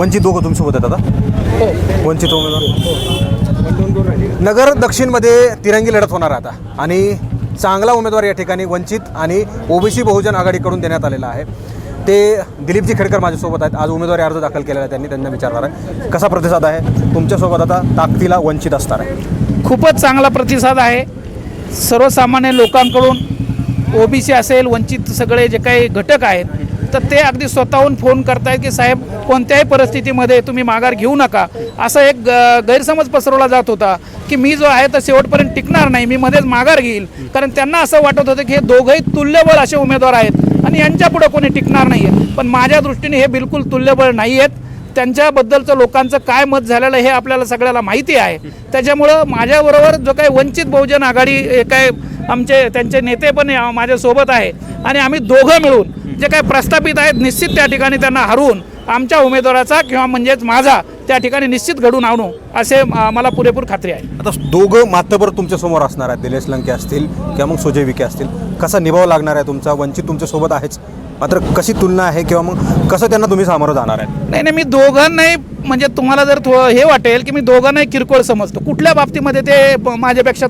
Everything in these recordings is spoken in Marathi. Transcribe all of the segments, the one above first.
वंचित दोघं तुमच्यासोबत आहेत आता? वंचित उमेदवार नगर दक्षिणमध्ये तिरंगी लढत होणार आहे आता. आणि चांगला उमेदवार या ठिकाणी वंचित आणि ओबीसी बहुजन आघाडीकडून देण्यात आलेला आहे. ते दिलीपजी खेडकर माझ्यासोबत आहेत. आज उमेदवारी अर्ज दाखल केलेला आहे. त्यांनी त्यांना विचारणार आहे. कसा प्रतिसाद आहे? तुमच्यासोबत आता ताकदीला वंचित असणार आहे. खूपच चांगला प्रतिसाद आहे. सर्वसामान्य लोकांकडून ओबीसी असेल वंचित सगळे जे काही घटक आहेत तर ते अगदी स्वतःहून फोन करतायत की साहेब कोणत्याही परिस्थितीमध्ये तुम्ही माघार घेऊ नका. असा एक ग- गैरसमज पसरवला जात होता की मी जो आहे तर शेवटपर्यंत टिकणार नाही मी मध्येच माघार घेईल. कारण त्यांना असं वाटत होतं की हे दोघंही तुल्यबळ असे उमेदवार आहेत आणि यांच्यापुढं कोणी टिकणार नाही आहे पण माझ्या दृष्टीने हे बिलकुल तुल्यबळ नाही आहेत त्यांच्याबद्दलचं लोकांचं काय मत झालेलं हे आपल्याला सगळ्याला माहिती आहे. त्याच्यामुळं माझ्याबरोबर जो काही वंचित बहुजन आघाडी काय आमचे त्यांचे नेते पण माझ्यासोबत आहे. आणि आम्ही दोघं मिळून जे काही प्रस्थापित आहेत निश्चित त्या ठिकाणी त्यांना हरवून आमच्या उमेदवाराचा किंवा म्हणजेच माझा त्या ठिकाणी निश्चित घडून आणू असे मला पुरेपूर खात्री आहे. आता दोघं मातबर तुमच्यासमोर असणार आहेत दिलेश लंके असतील किंवा मग सुजय विखे असतील. कसा निभाव लागणार आहे तुमचा? वंचित तुमच्यासोबत आहेच. मात्र कशी तुलना आहे किंवा मग कसं त्यांना तुम्ही सामोरं जाणार आहे नाही नाही मी दोघांनाही म्हणजे तुम्हाला जर थोडं हे वाटेल की मी दोघांनाही किरकोळ समजतो. कुठल्या बाबतीमध्ये ते माझ्यापेक्षा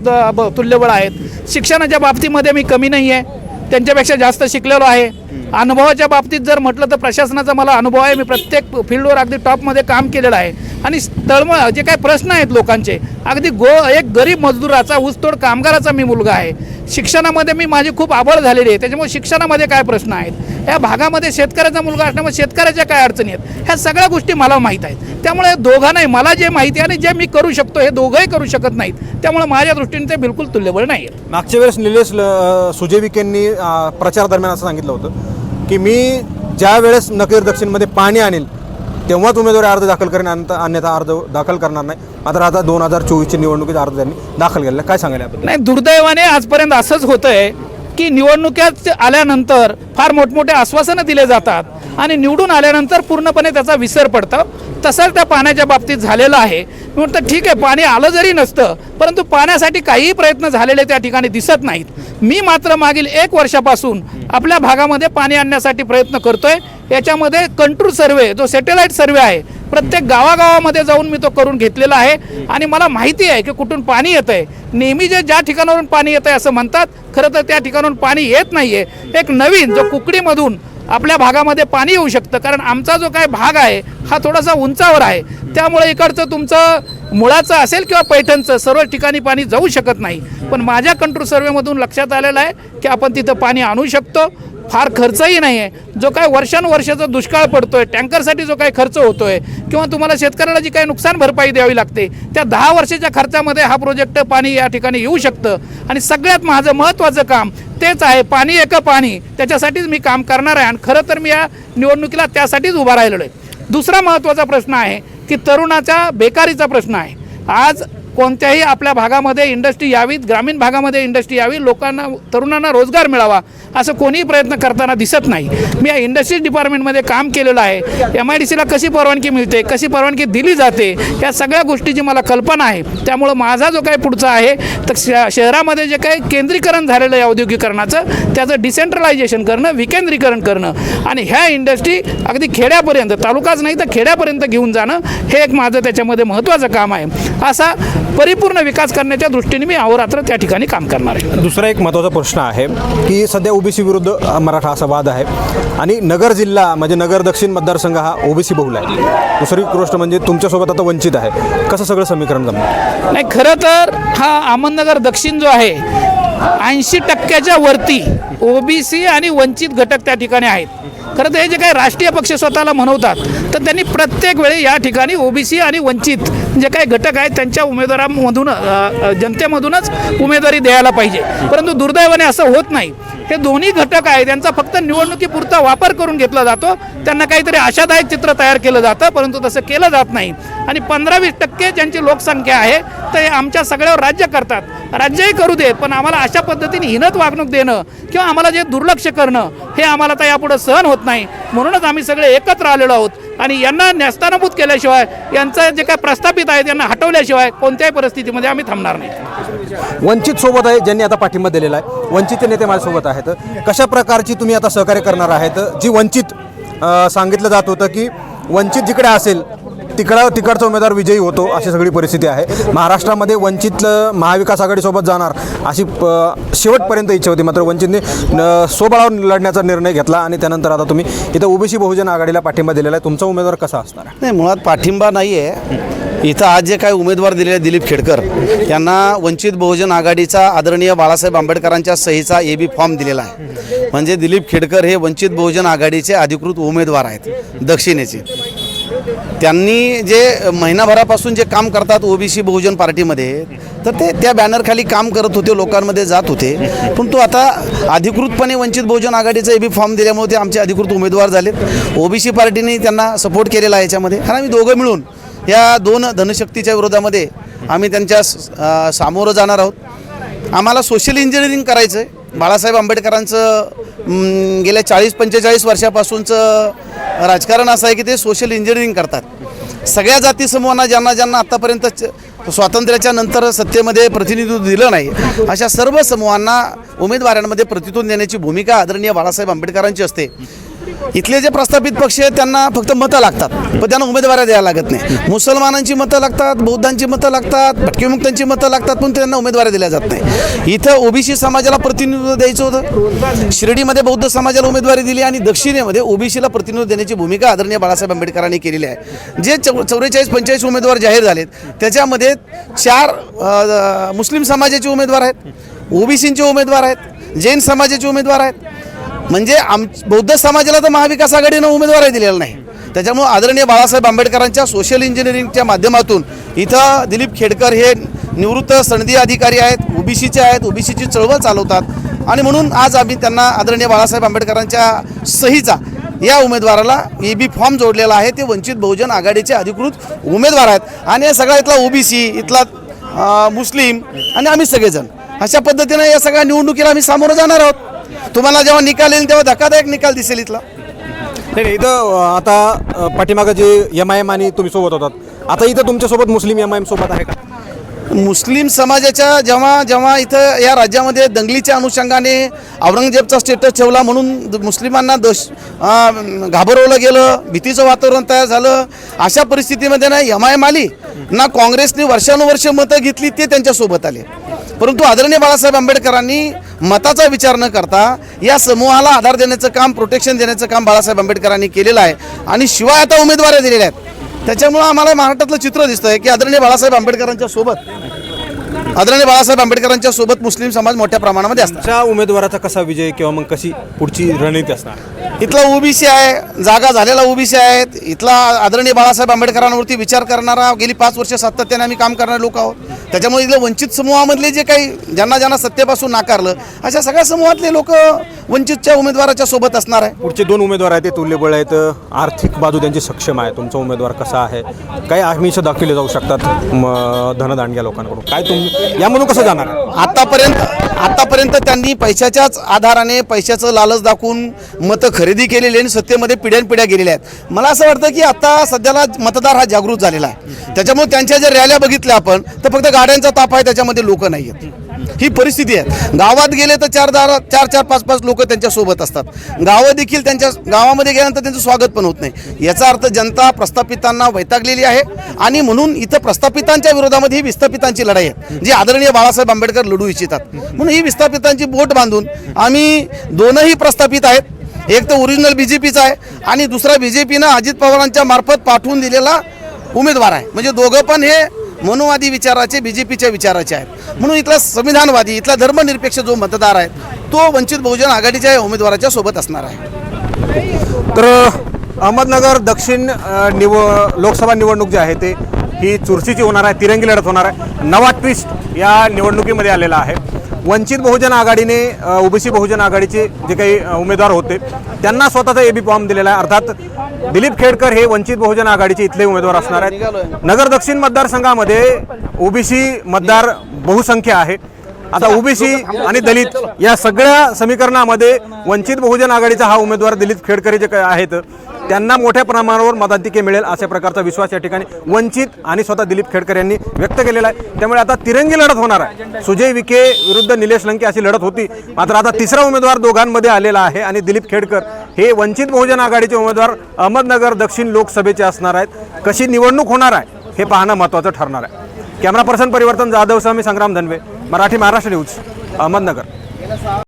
तुल्यबळ आहेत? शिक्षणाच्या बाबतीमध्ये मी कमी नाही आहे त्यांच्यापेक्षा जास्त शिकलेलो आहे. अनुभवाच्या बाबतीत जर म्हटलं तर प्रशासनाचा मला अनुभव आहे. मी प्रत्येक फील्डवर अगदी टॉपमध्ये काम केलेलं आहे. आणि तळमळ जे काही प्रश्न आहेत लोकांचे अगदी गो एक गरीब मजदुराचा ऊसतोड कामगाराचा मी मुलगा आहे. शिक्षणामध्ये मी माझी खूप आबळ झालेली आहे. त्याच्यामुळे शिक्षणामध्ये काय प्रश्न आहेत? या भागामध्ये शेतकऱ्याचा मुलगा असल्यामुळे शेतकऱ्याच्या काय अडचणी आहेत? ह्या सगळ्या गोष्टी मला माहीत आहेत. त्यामुळे दोघांनाही मला जे माहिती आहे आणि जे मी करू शकतो हे दोघंही करू शकत नाहीत. त्यामुळे माझ्या दृष्टीने ते बिलकुल तुल्यबळ नाही आहेत मागच्या वेळेस निलेश ल- सुजय प्रचार दरम्यान असं सांगितलं होतं. की मी ज्या वेळेस नगर दक्षिणमध्ये पाणी आणेल तेव्हाच उमेदवारी अर्ज दाखल करेन अन्यथा अन्यथा अर्ज दाखल करणार नाही. मात्र आता दोन हजार चोवीसच्या निवडणुकीत अर्ज त्यांनी दाखल केलेला काय सांगायला नाही दुर्दैवाने आजपर्यंत असंच होतंय. की निवडणुक्यात आल्यानंतर फार मोठमोठे आश्वासनं दिले जातात आणि निवडून आल्यानंतर पूर्णपणे त्याचा विसर पडतं. तसंच त्या पाण्याच्या बाबतीत झालेलं आहे. मी म्हटलं ठीक आहे पाणी आलं जरी नसतं परंतु पाण्यासाठी काहीही प्रयत्न झालेले त्या ठिकाणी दिसत नाहीत. मी मात्र मागील एक वर्षापासून आपल्या भागामध्ये पाणी आणण्यासाठी प्रयत्न करतोय. याच्यामध्ये कंट्रोल सर्वे जो सॅटेलाईट सर्वे आहे प्रत्येक गावागावामध्ये जाऊन मी तो करून घेतलेला आहे. आणि मला माहिती आहे की कुठून पाणी येतं आहे नेहमी जे ज्या ठिकाणावरून पाणी येतं आहे असं म्हणतात खरं तर त्या ठिकाणाहून पाणी येत नाही आहे एक नवीन जो कुकडीमधून आपल्या भागामध्ये पाणी येऊ शकतं कारण आमचा जो काय भाग आहे हा थोडासा उंचावर आहे. त्यामुळे इकडचं तुमचं मुळाचं असेल किंवा पैठणचं सर्व ठिकाणी पाणी जाऊ शकत नाही. पण माझ्या कंट्रोल सर्वेमधून लक्षात आलेलं आहे की आपण तिथं पाणी आणू शकतो. फार खर्चही नाही आहे जो काय वर्षानुवर्षाचा दुष्काळ पडतोय टँकरसाठी जो काही खर्च होतोय किंवा तुम्हाला शेतकऱ्याला जी काही नुकसान भरपाई द्यावी लागते त्या दहा वर्षाच्या खर्चामध्ये हा प्रोजेक्ट पाणी या ठिकाणी येऊ शकतं. आणि सगळ्यात माझं महत्त्वाचं काम तेच आहे पाणी एक पाणी. त्याच्यासाठीच मी काम करणार आहे आणि खरं तर मी या निवडणुकीला त्यासाठीच उभा राहिलेलो आहे. दुसरा महत्त्वाचा प्रश्न आहे की तरुणाचा बेकारीचा प्रश्न आहे. आज कोणत्याही आपल्या भागामध्ये इंडस्ट्री यावीत ग्रामीण भागामध्ये इंडस्ट्री यावी लोकांना तरुणांना रोजगार मिळावा असं कोणीही प्रयत्न करताना दिसत नाही. मी या इंडस्ट्रीज डिपार्टमेंटमध्ये काम केलेलं आहे. एम आय डी सीला कशी परवानगी मिळते कशी परवानगी दिली जाते या सगळ्या गोष्टीची मला कल्पना आहे. त्यामुळं माझा जो काही पुढचा आहे तर श शहरामध्ये जे काही केंद्रीकरण झालेलं आहे औद्योगिकरणाचं त्याचं डिसेंट्रलायझेशन करणं विकेंद्रीकरण करणं आणि ह्या इंडस्ट्री अगदी खेड्यापर्यंत तालुकाच नाही तर खेड्यापर्यंत घेऊन जाणं हे एक माझं त्याच्यामध्ये महत्त्वाचं काम आहे. असा परिपूर्ण विकास करण्याच्या दृष्टीने मी अहोरात्र त्या ठिकाणी काम करणार आहे. दुसरा एक महत्त्वाचा प्रश्न आहे की सध्या ओबीसी विरुद्ध मराठा असा वाद आहे आणि नगर जिल्हा म्हणजे नगर दक्षिण मतदारसंघ हा ओबीसी बहुल आहे. दुसरी गोष्ट म्हणजे तुमच्यासोबत आता वंचित आहे. कसं सगळं समीकरण जमणार? नाही खरं तर हा अहमदनगर दक्षिण जो आहे ऐंशी टक्क्याच्या वरती ओबीसी आणि वंचित घटक त्या ठिकाणी आहेत. खरं तर हे जे काही राष्ट्रीय पक्ष स्वतःला म्हणवतात तर त्यांनी प्रत्येक वेळी या ठिकाणी ओबीसी आणि वंचित जे काही घटक आहेत त्यांच्या उमेदवारांमधून जनतेमधूनच उमेदवारी द्यायला पाहिजे. परंतु दुर्दैवाने असं होत नाही. हे दोन्ही घटक आहेत त्यांचा फक्त निवडणुकीपुरता वापर करून घेतला जातो. त्यांना काहीतरी आशादायक चित्र तयार केलं जातं परंतु तसं केलं जात नाही. आणि पंधरा वीस टक्के ज्यांची लोकसंख्या आहे ते आमच्या सगळ्यावर राज्य करतात. राज्यही करू देत पण आम्हाला अशा पद्धतीने हिनत वागणूक देणं किंवा आम्हाला जे दुर्लक्ष करणं हे आम्हाला तर यापुढं सहन होत नाही. म्हणूनच आम्ही सगळे एकत्र आलेलो आहोत. आणि यांना नेस्तानाभूत केल्याशिवाय यांचं जे काय प्रस्थापित आहे त्यांना हटवल्याशिवाय कोणत्याही परिस्थितीमध्ये आम्ही थांबणार नाही. वंचित सोबत आहे ज्यांनी आता पाठिंबा दिलेला आहे. वंचितचे नेते माझ्यासोबत आहेत. कशा प्रकारची तुम्ही आता सहकार्य करणार आहेत? जी वंचित सांगितलं जात होतं की वंचित जिकडे असेल तिकडं तिकडचा उमेदवार विजयी होतो अशी सगळी परिस्थिती आहे. महाराष्ट्रामध्ये वंचित महाविकास आघाडीसोबत जाणार अशी प- शेवटपर्यंत इच्छा होती. मात्र वंचितने स्वबळावर लढण्याचा निर्णय घेतला आणि त्यानंतर आता तुम्ही इथं ओबीसी बहुजन आघाडीला पाठिंबा दिलेला आहे. तुमचा उमेदवार कसा असणार आहे? नाही मुळात पाठिंबा नाही आहे इथं आज जे काही उमेदवार दिलेले दिलीप खेडकर यांना वंचित बहुजन आघाडीचा आदरणीय बाळासाहेब आंबेडकरांच्या सहीचा ए बी फॉर्म दिलेला आहे. म्हणजे दिलीप खेडकर हे वंचित बहुजन आघाडीचे अधिकृत उमेदवार आहेत दक्षिणेचे. त्यांनी जे महिनाभरापासून जे काम करतात ओबीसी बहुजन पार्टीमध्ये तर ते त्या बॅनरखाली काम करत होते लोकांमध्ये जात होते. पण तो आता अधिकृतपणे वंचित बहुजन आघाडीचा एबी फॉर्म दिल्यामुळे ते आमचे अधिकृत उमेदवार झालेत. ओबीसी पार्टीने त्यांना सपोर्ट केलेला आहे याच्यामध्ये. आणि आम्ही दोघं मिळून या दोन धनशक्तीच्या विरोधामध्ये आम्ही त्यांच्या सामोरं जाणार आहोत. आम्हाला सोशल इंजिनिअरिंग करायचं आहे बाळासाहेब आंबेडकरांचं गेल्या चाळीस पंचेचाळीस वर्षापासूनचं राजकारण असं आहे की ते सोशल इंजिनिअरिंग करतात. सगळ्या जाती समूहांना ज्यांना ज्यांना आत्तापर्यंत स्वातंत्र्याच्या नंतर सत्तेमध्ये प्रतिनिधित्व दिलं नाही अशा सर्व समूहांना उमेदवारांमध्ये प्रतिनिधित्व देण्याची भूमिका आदरणीय बाळासाहेब आंबेडकरांची असते. इथले जे प्रस्थापित पक्ष आहेत त्यांना फक्त मतं लागतात. पण त्यांना उमेदवाऱ्या द्यायला लागत नाही. मुसलमानांची मतं लागतात बौद्धांची मतं लागतात भटकेमुक्तांची मतं लागतात पण त्यांना उमेदवाऱ्या दिल्या जात नाही. इथं ओबीसी समाजाला प्रतिनिधित्व द्यायचं होतं. शिर्डीमध्ये बौद्ध समाजाला उमेदवारी दिली आणि दक्षिणेमध्ये ओबीसीला प्रतिनिधित्व देण्याची भूमिका आदरणीय बाळासाहेब आंबेडकरांनी केलेली आहे. जे चौ चौवेचाळीस पंचेचाळीस उमेदवार जाहीर झालेत त्याच्यामध्ये चार मुस्लिम समाजाचे उमेदवार आहेत ओबीसींचे उमेदवार आहेत जैन समाजाचे उमेदवार आहेत म्हणजे आम बौद्ध समाजाला तर महाविकास आघाडीनं उमेदवारही दिलेला नाही. त्याच्यामुळं आदरणीय बाळासाहेब आंबेडकरांच्या सोशल इंजिनिअरिंगच्या माध्यमातून इथं दिलीप खेडकर हे निवृत्त सनदी अधिकारी आहेत ओबीसीचे आहेत ओबीसीची चळवळ चालवतात. आणि म्हणून आज आम्ही त्यांना आदरणीय बाळासाहेब आंबेडकरांच्या सहीचा या उमेदवाराला ए बी फॉर्म जोडलेला आहे. ते वंचित बहुजन आघाडीचे अधिकृत उमेदवार आहेत. आणि या सगळा इथला ओबीसी इथला मुस्लिम आणि आम्ही सगळेजण अशा पद्धतीनं या सगळ्या निवडणुकीला आम्ही सामोरं जाणार आहोत. तुम्हाला जेव्हा निकाल येईल तेव्हा धक्कादायक निकाल दिसेल इथला. नाही नाही, इथं अ, आता पाठीमागं जे एम आय एम आणि तुम्ही सोबत होतात आता इथं तुमच्यासोबत मुस्लिम एम आय एम सोबत आहे का? मुस्लिम समाजाच्या जेव्हा जेव्हा इथं या राज्यामध्ये दंगलीच्या अनुषंगाने औरंगजेबचा स्टेटस ठेवला म्हणून द- मुस्लिमांना दश अं, घाबरवलं गेलं भीतीचं वातावरण तयार झालं अशा परिस्थितीमध्ये ना एम आय एम आली ना काँग्रेसने वर्षानुवर्ष मतं घेतली ते त्यांच्यासोबत आले. परंतु आदरणीय बाळासाहेब आंबेडकरांनी मताचा विचार न करता या समूहाला आधार देण्याचं काम प्रोटेक्शन देण्याचं काम बाळासाहेब आंबेडकरांनी केलेलं आहे. आणि शिवाय आता उमेदवाऱ्या दिलेल्या आहेत. त्याच्यामुळं आम्हाला महाराष्ट्रातलं चित्र दिसतंय की आदरणीय बाळासाहेब आंबेडकरांच्या सोबत आदरणीय बाळासाहेब आंबेडकरांच्या सोबत मुस्लिम समाज मोठ्या प्रमाणामध्ये असतात. तुमच्या उमेदवाराचा कसा विजय किंवा मग कशी पुढची रणनीती असणार? इथला ओबीसी आहे जागा झालेला ओबीसी आहेत इथला आदरणीय बाळासाहेब आंबेडकरांवरती विचार करणारा गेली पाच वर्ष सातत्याने आम्ही काम करणारे लोक आहोत. त्याच्यामुळे इथल्या वंचित समूहामधले जे काही ज्यांना ज्यांना सत्तेपासून नाकारलं अशा सगळ्या समूहातले लोक वंचितच्या उमेदवाराच्या सोबत असणार आहे. पुढचे दोन उमेदवार आहेत ते तुल्यबळ आहेत आर्थिक बाजू त्यांची सक्षम आहे. तुमचा उमेदवार कसा आहे? काही आमिष दाखवले जाऊ शकतात म, धनदांडग्या लोकांकडून. काय तुम्ही यामधून कसं जाणार? आतापर्यंत आतापर्यंत त्यांनी पैशाच्याच आधाराने पैशाचं लालच दाखवून मतं खरेदी केलेली आणि सत्तेमध्ये पिढ्यानपिढ्या गेलेल्या आहेत. मला असं वाटतं की आता सध्याला मतदार हा जागृत झालेला आहे. त्याच्यामुळे त्यांच्या ज्या रॅल्या बघितल्या आपण तर फक्त गाड्यांचा ताप आहे त्याच्यामध्ये लोक नाही आहेत ही परिस्थिती आहे. गावात गेले तर चार दार चार चार पाच पाच लोक त्यांच्यासोबत असतात. गावं देखील त्यांच्या गावामध्ये गेल्यानंतर त्यांचं स्वागत पण होत नाही. याचा अर्थ जनता प्रस्थापितांना वैतागलेली आहे आणि म्हणून इथं प्रस्थापितांच्या विरोधामध्ये ही विस्थापितांची लढाई आहे जी आदरणीय बाळासाहेब आंबेडकर लढू इच्छितात. म्हणून ही विस्थापितांची बोट बांधून आम्ही दोनही प्रस्थापित आहेत. एक तर ओरिजिनल बी जे पीचा आहे आणि दुसरा बी जे पीनं अजित पवारांच्या मार्फत पाठवून दिलेला उमेदवार आहे. म्हणजे दोघं पण हे मनुवादी विचाराचे बी जे पीच्या विचाराचे आहेत. म्हणून इथला संविधानवादी इथला धर्मनिरपेक्ष जो मतदार आहे तो वंचित बहुजन आघाडीच्या उमेदवाराच्या सोबत असणार आहे. तर अहमदनगर दक्षिण निव लोकसभा निवडणूक जी आहे ते ही चुरशीची होणार आहे तिरंगी लढत होणार आहे. नवा ट्विस्ट या निवडणुकीमध्ये आलेला आहे. वंचित बहुजन आघाडीने ओबीसी बहुजन आघाडीचे जे काही उमेदवार होते त्यांना स्वतःचा एबी फॉर्म दिलेला आहे. अर्थात दिलीप खेडकर हे वंचित बहुजन आघाडीचे इथले उमेदवार असणार आहेत. नगर दक्षिण मतदारसंघामध्ये ओबीसी मतदार बहुसंख्य आहे. आता ओबीसी आणि दलित या सगळ्या समीकरणामध्ये वंचित बहुजन आघाडीचा हा उमेदवार दिलीप खेडकर जे आहेत त्यांना मोठ्या प्रमाणावर मताधिक्य मिळेल अशा प्रकारचा विश्वास या ठिकाणी वंचित आणि स्वतः दिलीप खेडकर यांनी व्यक्त केलेला आहे. त्यामुळे आता तिरंगी लढत होणार आहे. सुजय विखे विरुद्ध निलेश लंके अशी लढत होती. मात्र आता तिसरा उमेदवार दोघांमध्ये आलेला आहे आणि दिलीप खेडकर हे वंचित बहुजन आघाडीचे उमेदवार अहमदनगर दक्षिण लोकसभेचे असणार आहेत. कशी निवडणूक होणार आहे हे पाहणं महत्त्वाचं ठरणार आहे. Camera person Parivartan Jadhav Swami Sangram Dhanve Marathi Maharashtra news Ahmednagar.